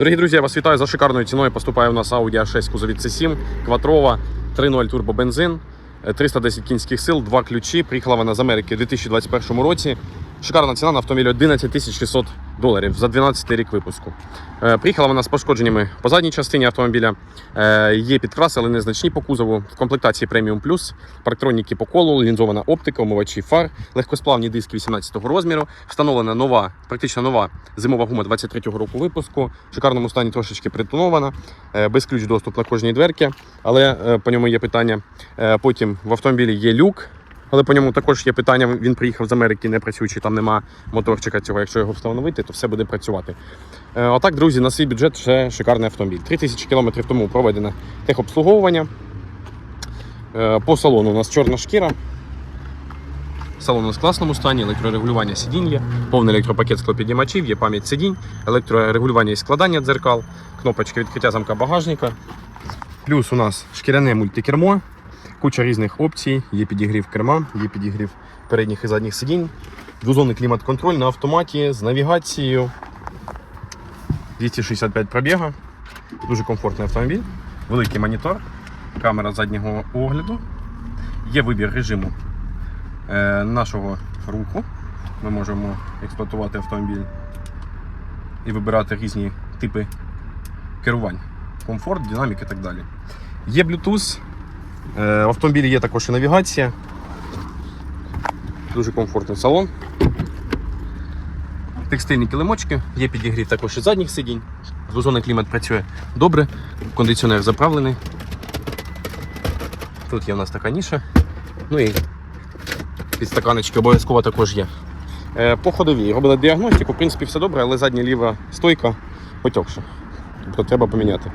Дорогі друзі, я вас вітаю за шикарною ціною. Поступає у нас Audi A6 кузові C7, кватрова, 3.0 турбобензин, е, 310 кінських сил, два ключі. Приїхала вона з Америки у 2021 році. Шикарна ціна на автомобіль 11 600 доларів за 12 рік випуску. Е, Приїхала вона з пошкодженнями по задній частині автомобіля. Е, Є підкраси, але незначні по кузову. В комплектації преміум плюс, парктроніки по колу, лінзована оптика, омивачі фар, легкосплавні диски 18 розміру. Встановлена нова, практично нова зимова гума 23-го року випуску. В шикарному стані трошечки притонована, е, без ключ доступ на кожній дверці, але е, по ньому є питання. Е, Потім в автомобілі є люк. Але по ньому також є питання. Він приїхав з Америки, не працюючи, там нема моторчика цього. Якщо його встановити, то все буде працювати. Е, Отак, друзі, на свій бюджет ще шикарний автомобіль. 3000 км тому проведено техобслуговування. Е, По салону у нас чорна шкіра. Салон у нас в класному стані, електрорегулювання сидінь є, повний електропакет склопідіймачів, є пам'ять сидінь, електрорегулювання і складання дзеркал, кнопочка відкриття замка багажника. Плюс у нас шкіряне мультикермо, куча різних опцій, є підігрів керма, є підігрів передніх і задніх сидінь, двозонний клімат-контроль на автоматі з навігацією. 265 пробіга, дуже комфортний автомобіль, великий монітор, камера заднього огляду, є вибір режиму е, нашого руху. Ми можемо експлуатувати автомобіль і вибирати різні типи керувань, комфорт, динамік і так далі. Є Bluetooth, в автомобілі є також і навігація. Дуже комфортний салон. Текстильні килимочки, є підігрів також і задніх сидінь. Двозонний клімат працює добре, кондиціонер заправлений. Тут є у нас така ніша. Ну і підстаканочки обов'язково також є. Е, По ходовій робили діагностику, в принципі, все добре, але задня ліва стойка потекша. Тобто треба поміняти.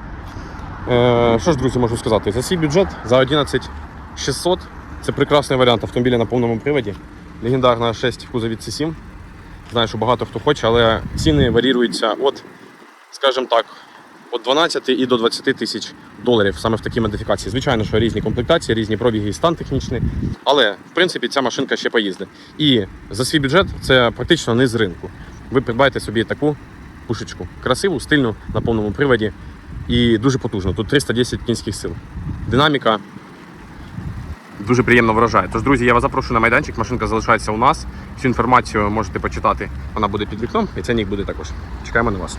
Е, Що ж, друзі, можу сказати? За свій бюджет за 11 600 це прекрасний варіант автомобіля на повному приводі. Легендарна 6 в кузові C7. Знаю, що багато хто хоче, але ціни варіюються від, скажімо так, від 12 і до 20 тисяч доларів саме в такій модифікації. Звичайно, що різні комплектації, різні пробіги і стан технічний, але в принципі ця машинка ще поїздить. І за свій бюджет це практично не з ринку. Ви придбаєте собі таку пушечку. Красиву, стильну, на повному приводі і дуже потужно. Тут 310 кінських сил. Динаміка дуже приємно вражає. Тож, друзі, я вас запрошую на майданчик. Машинка залишається у нас. Всю інформацію можете почитати. Вона буде під вікном, і це ценник буде також. Чекаємо на вас.